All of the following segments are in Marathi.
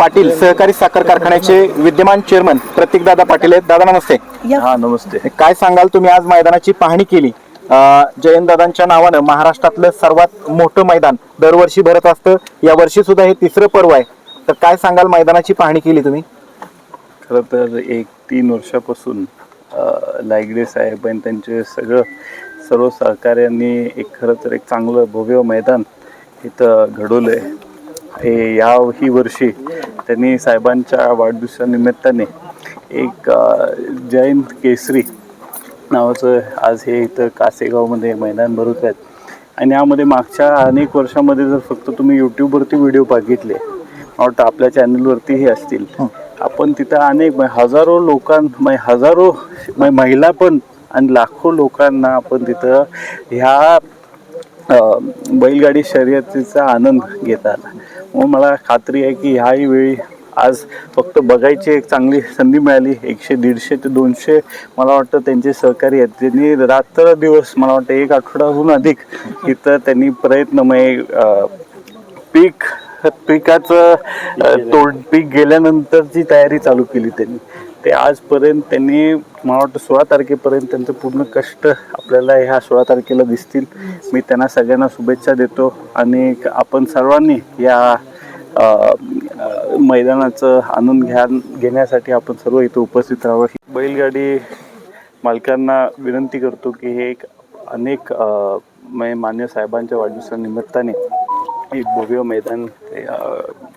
पाटील सहकारी साखर कारखान्याचे विद्यमान चेअरमन प्रतीक दादा पाटील आहेत. दादा नमस्ते. हा नमस्ते. काय सांगाल तुम्ही? आज मैदानाची पाहणी केली. जयंत दादांच्या नावानं महाराष्ट्रातलं सर्वात मोठं मैदान दरवर्षी भरत असतं. या वर्षी सुद्धा हे तिसरं पर्व आहे. तर काय सांगाल मैदानाची पाहणी केली तुम्ही? खरं तर एक तीन वर्षापासून लायगडे साहेब आणि त्यांचे सगळं सर्व सहकार्यांनी एक खरं तर एक चांगलं भव्य मैदान इथं घडवलं आहे या ही वर्षी त्यांनी साहेबांच्या वाढदिवसानिमित्ताने एक जयंत केसरी नावाचं आज हे इथं कासेगावमध्ये मैदान भरवत आहेत. आणि यामध्ये मागच्या अनेक वर्षामध्ये जर फक्त तुम्ही यूट्यूबवरती व्हिडिओ बघितले वाटतं आपल्या चॅनलवरतीही असतील. आपण तिथं अनेक हजारो लोकां हजारो महिला पण आणि लाखो लोकांना आपण तिथं ह्या बैलगाडी शर्यतीचा आनंद घेता आला मग मला खात्री आहे की ह्याही वेळी आज फक्त बघायची एक चांगली संधी मिळाली. एकशे दीडशे ते दोनशे मला वाटतं त्यांचे सहकारी आहेत. त्यांनी रात्र दिवस मला वाटतं एक आठवड्याहून अधिक इथं त्यांनी प्रयत्नमय पीक पिकाचं तोड पीक गेल्यानंतरची तयारी चालू केली त्यांनी. ते आजपर्यंत त्यांनी मला वाटतं सोळा तारखेपर्यंत त्यांचं पूर्ण कष्ट आपल्याला ह्या सोळा तारखेला दिसतील. मी त्यांना सगळ्यांना शुभेच्छा देतो आणि आपण सर्वांनी या मैदानाचं आनंद घ्या घेण्यासाठी आपण सर्व इथं उपस्थित राहावं. बैलगाडी मालकांना विनंती करतो की हे एक अनेक मान्य साहेबांच्या वाढदिवसानिमित्ताने एक भव्य मैदान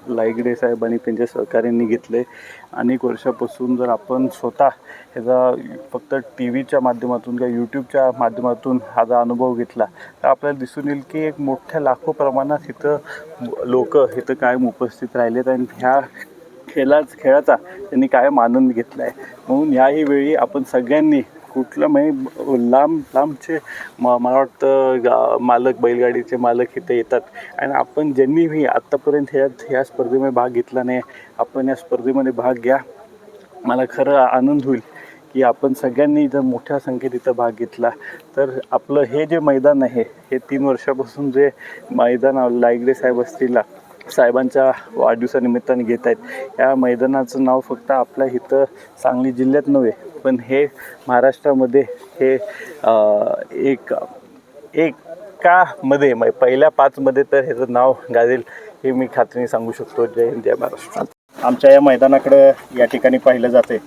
लायगडे साहेब आणि त्यांच्या सहकार्यांनी घेतले अनेक वर्षापासून जर आपण स्वतः ह्याचा फक्त टी व्हीच्या माध्यमातून किंवा यूट्यूबच्या माध्यमातून हा जर अनुभव घेतला तर आपल्याला दिसून येईल की एक मोठ्या लाखो प्रमाणात इथं लोक इथं कायम उपस्थित राहिलेत आणि ह्या खेळाच खेळाचा त्यांनी कायम आनंद घेतला आहे म्हणून याही वेळी आपण सगळ्यांनी कुठलं म्हणजे लांब लांबचे म मला वाटतं गा मालक बैलगाडीचे मालक इथे येतात. आणि आपण ज्यांनीही आत्तापर्यंत ह्या ह्या स्पर्धेमध्ये भाग घेतला नाही आपण या स्पर्धेमध्ये भाग घ्या. मला खरं आनंद होईल की आपण सगळ्यांनी जर मोठ्या संख्येत इथं भाग घेतला तर आपलं हे जे मैदान आहे हे तीन वर्षापासून जे मैदान लायगडे साहेब असतील साहेबांच्या वाढदिवसानिमित्ताने घेत आहेत. या मैदानाचं नाव फक्त आपल्या इथं सांगली जिल्ह्यात नव्हे पण हे महाराष्ट्रामध्ये हे एक एकामध्ये म्हणजे पहिल्या पाचमध्ये तर ह्याचं नाव गाजेल हे मी खात्रीने सांगू शकतो. जय हिंद जय महाराष्ट्र. आमच्या या मैदानाकडं या ठिकाणी पाहिलं जाते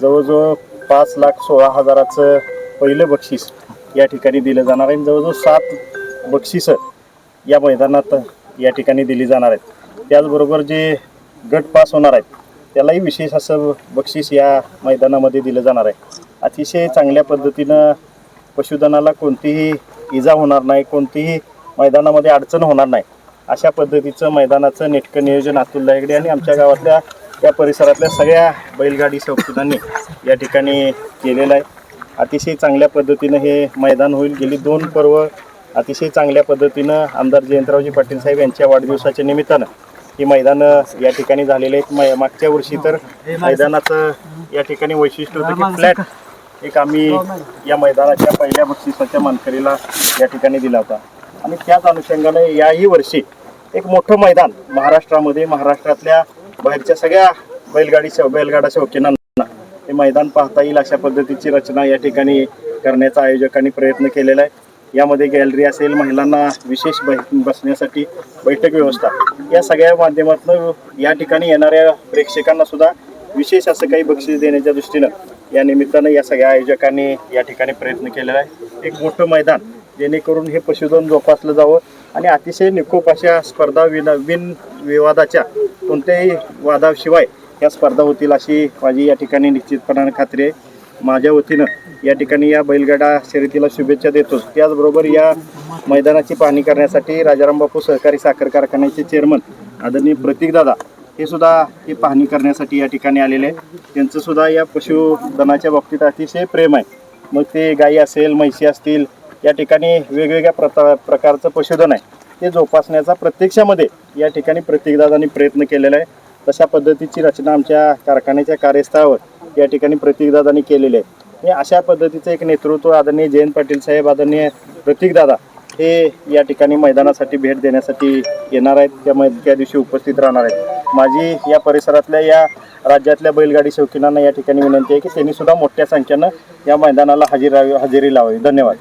जवळजवळ पाच लाख सोळा हजाराचं पहिलं बक्षीस या ठिकाणी दिलं जाणार आहे. आणि जवळजवळ सात बक्षिसं या मैदानात या ठिकाणी दिली जाणार आहेत. त्याचबरोबर जे गट पास होणार आहेत त्यालाही विशेष असं बक्षीस या मैदानामध्ये दिलं जाणार आहे. अतिशय चांगल्या पद्धतीनं पशुधनाला कोणतीही इजा होणार नाही कोणतीही मैदानामध्ये अडचण होणार नाही. अशा पद्धतीचं मैदानाचं नेटकं नियोजन अतुल लायगडे आणि आमच्या गावातल्या या परिसरातल्या सगळ्या बैलगाडी शौकीनांनी या ठिकाणी केलेलं आहे. अतिशय चांगल्या पद्धतीनं हे मैदान होईल. गेली दोन पर्व अतिशय चांगल्या पद्धतीनं आमदार जयंतरावजी पाटील साहेब यांच्या वाढदिवसाच्या निमित्तानं ही मैदानं या ठिकाणी झालेले आहेत मै- मागच्या वर्षी तर मैदानाचं या ठिकाणी वैशिष्ट्य होतं की फ्लॅट एक आम्ही या मैदानाच्या पहिल्या बक्षिसाच्या मानकरीला या ठिकाणी दिला होता. आणि त्याच अनुषंगाने याही वर्षी एक मोठं मैदान महाराष्ट्रामध्ये महाराष्ट्रातल्या बाहेरच्या सगळ्या बैलगाडी शौ- बैलगाडा शौकीनांना हे मैदान पाहता येईल अशा पद्धतीची रचना या ठिकाणी करण्याचा आयोजकांनी प्रयत्न केलेला आहे. यामध्ये गॅलरी असेल महिलांना विशेष बै बसण्यासाठी बैठक व्यवस्था. या सगळ्या माध्यमातून या ठिकाणी येणाऱ्या प्रेक्षकांना सुद्धा विशेष असं काही बक्षीस देण्याच्या दृष्टीनं या निमित्तानं या सगळ्या आयोजकांनी या ठिकाणी प्रयत्न केलेला आहे. एक मोठं मैदान जेणेकरून हे पशुधन जोपासलं जावं आणि अतिशय निकोप अशा स्पर्धा विन बिन विवादाच्या कोणत्याही वादाशिवाय या स्पर्धा होतील अशी माझी या ठिकाणी निश्चितपणाने खात्री आहे. माझ्या वतीनं या ठिकाणी या बैलगाडा शर्यतीला शुभेच्छा देतोच. त्याचबरोबर या मैदानाची पाहणी करण्यासाठी राजाराम बापू सहकारी साखर कारखान्याचे चेअरमन आदरणीय प्रतीकदादा हे सुद्धा ही पाहणी करण्यासाठी या ठिकाणी आलेले आहे त्यांचं सुद्धा या पशुधनाच्या बाबतीत अतिशय प्रेम आहे. मग ते गाई असेल म्हैशी असतील या ठिकाणी वेगवेगळ्या प्रता प्रकारचं पशुधन आहे. ते जोपासण्याचा प्रत्यक्षामध्ये या ठिकाणी प्रत्येकदादांनी प्रयत्न केलेला आहे. तशा पद्धतीची रचना आमच्या कारखान्याच्या कार्यस्थळावर या ठिकाणी प्रतीकदादांनी केलेले आहे. आणि अशा पद्धतीचं एक नेतृत्व आदरणीय जयंत पाटील साहेब आदरणीय प्रतीकदादा हे या ठिकाणी मैदानासाठी भेट देण्यासाठी येणार आहेत. त्या मै त्या दिवशी उपस्थित राहणार आहेत. माझी या परिसरातल्या या राज्यातल्या बैलगाडी शौकीनांना या ठिकाणी विनंती आहे की त्यांनी सुद्धा मोठ्या संख्येनं या मैदानाला हजेरी हजेरी लावावी. धन्यवाद.